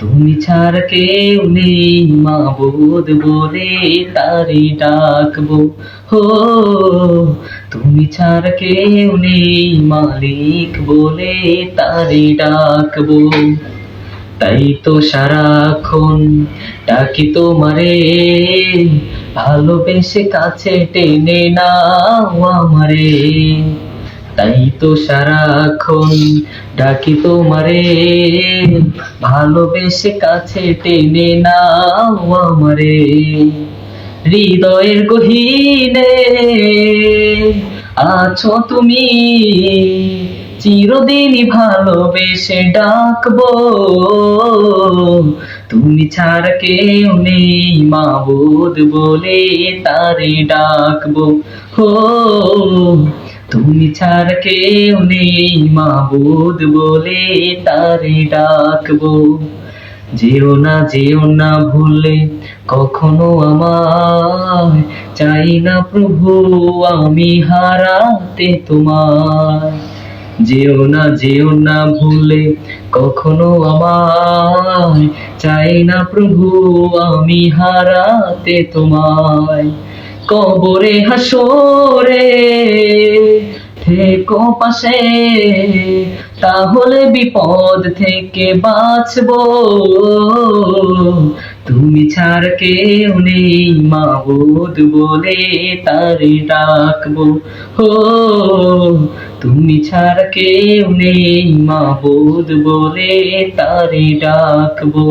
তুমি ছাড়া কেউ নেই মাবুদ বলে তারি ডাকবো। হো, তুমি ছাড়া কেউ নেই, মালিক বলে তারি ডাকবো। তাই তো সারাক্ষণ ডাকি তোমারে, ভালোবেসে কাছে টেনে নাও আমারে। তাই তো সারাক্ষণ ডাকি তোমারে। ভালোবেসে কাছে টেনে নাও আমারে। হৃদয়ের গহীনে আছো তুমি। চিরদিনই ভালোবেসে ডাকবো। তুমি ছাড়া কেউ নেই, মাবুদ বলে তারে ডাকবো। হো তুমি ছাড়া কেউ নেই, মাবুদ বলে তারে ডাকবো। যেও না যেও না ভুলে কখনো আমার চাই না প্রভু, আমি হারাতে তোমার যেও না যেও না ভুলে কখনো আমার চাই না প্রভু, আমি হারাতে তোমায়। কবরে হাসরে থেকো পাশে, তাহলে বিপদ থেকে বাঁচবো। তুমি ছাড় কেউ নেই মাবুদ বলে তারে ডাকবো। হো, তুমি ছাড় কেউ নেই মাবুদ বলে তারে ডাকবো।